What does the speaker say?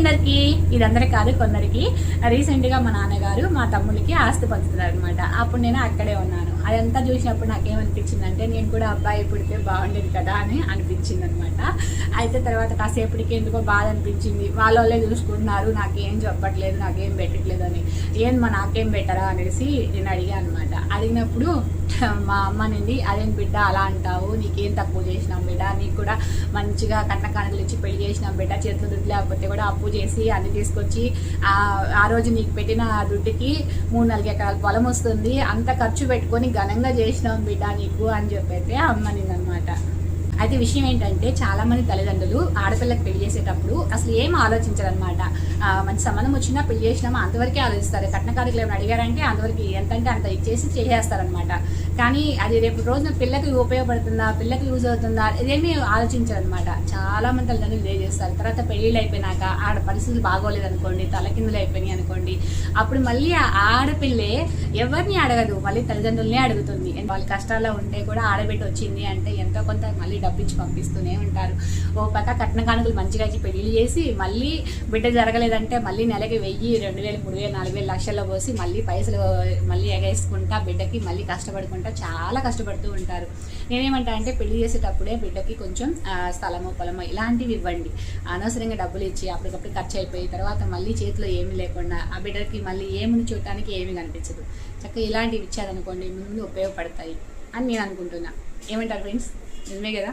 అందరికి ఇది అందరి కాదు కొందరికి. రీసెంట్గా మా నాన్నగారు మా తమ్ముడికి ఆస్తి పంచుతున్నారు అనమాట అప్పుడు నేను అక్కడే ఉన్నాను. అదంతా చూసినప్పుడు నాకేమనిపించింది అంటే నేను కూడా అబ్బాయి పుడితే బాగుండేది కదా అని అనిపించింది అనమాట అయితే తర్వాత కాసేపటికి ఎందుకో బాధ అనిపించింది. వాళ్ళ వాళ్ళే చూసుకుంటున్నారు. నాకేం చెప్పట్లేదు నాకేం పెట్టట్లేదు అని. ఏం మా నాకేం పెట్టరా అనేసి నేను అడిగాను అనమాట అడిగినప్పుడు మా అమ్మ నుండి అదేం బిడ్డ అలా అంటావు. నీకేం తక్కువ చేసినాం బిడ్డ. నీకు కూడా మంచిగా కట్న కానుకలు ఇచ్చి పెళ్ళి చేసినాం బిడ్డ. చేతులు దుడ్డు లేకపోతే కూడా అప్పు చేసి అన్ని తీసుకొచ్చి ఆ ఆ రోజు నీకు పెట్టిన దుడ్డుకి మూడు నాలుగు ఎకరాల పొలం వస్తుంది అంత ఖర్చు పెట్టుకొని ఘనంగా చేసినాం బిడ్డ నీకు అని చెప్పైతే అమ్మ నిన్నమాట అయితే విషయం ఏంటంటే చాలా మంది తల్లిదండ్రులు ఆడపిల్లకి పెళ్ళి చేసేటప్పుడు అసలు ఏం ఆలోచించరు అనమాట మంచి సంబంధం వచ్చినా పెళ్ళి చేసినామా అంతవరకే ఆలోచిస్తారు. కట్న కార్యక్రమం ఏమైనా అడిగారంటే అంతవరకు ఎంత అంటే అంత ఇచ్చేసి చేసేస్తారనమాట కానీ అది రేపు రోజున పిల్లకి ఉపయోగపడుతుందా పిల్లకి యూజ్ అవుతుందా ఇదేమీ ఆలోచించరు అనమాట చాలా మంది తల్లిదండ్రులు ఇదే చేస్తారు. తర్వాత పెళ్ళిళ్ళు అయిపోయినాక ఆడ పరిస్థితులు బాగోలేదు అనుకోండి తలకిందులు అయిపోయినాయి అనుకోండి అప్పుడు మళ్ళీ ఆ ఆడపిల్లే ఎవరిని అడగదు మళ్ళీ తల్లిదండ్రులనే అడుగుతుంది. వాళ్ళ కష్టాల్లో ఉంటే కూడా ఆడబిడ్డ వచ్చింది అంటే ఎంతో కొంత మళ్ళీ డబ్బిచ్చి పంపిస్తూనే ఉంటారు. ఓ పక్క కట్న కానుకలు మంచిగా పెళ్ళి చేసి మళ్ళీ బిడ్డ జరగలేదంటే మళ్ళీ నెలకి వెయ్యి రెండు వేలు మూడు వేలు నాలుగు వేలు లక్షల్లో పోసి మళ్ళీ పైసలు మళ్ళీ ఎగేసుకుంటా బిడ్డకి మళ్ళీ కష్టపడుకుంటా చాలా కష్టపడుతూ ఉంటారు. నేనేమంటా అంటే పెళ్ళి చేసేటప్పుడే బిడ్డకి కొంచెం స్థలము పొలము ఇలాంటివి ఇవ్వండి. అనవసరంగా డబ్బులు ఇచ్చి అప్పటికప్పుడు ఖర్చు అయిపోయి తర్వాత మళ్ళీ చేతిలో ఏమీ లేకుండా ఆ బిడ్డకి మళ్ళీ ఏముంది చూడటానికి ఏమీ కనిపించదు. చక్కగా ఇలాంటివి ఇచ్చారనుకోండి ముందు ఉపయోగపడతాయి అని నేను అనుకుంటున్నా. ఏమంటారు ఫ్రెండ్స్? నిజమే కదా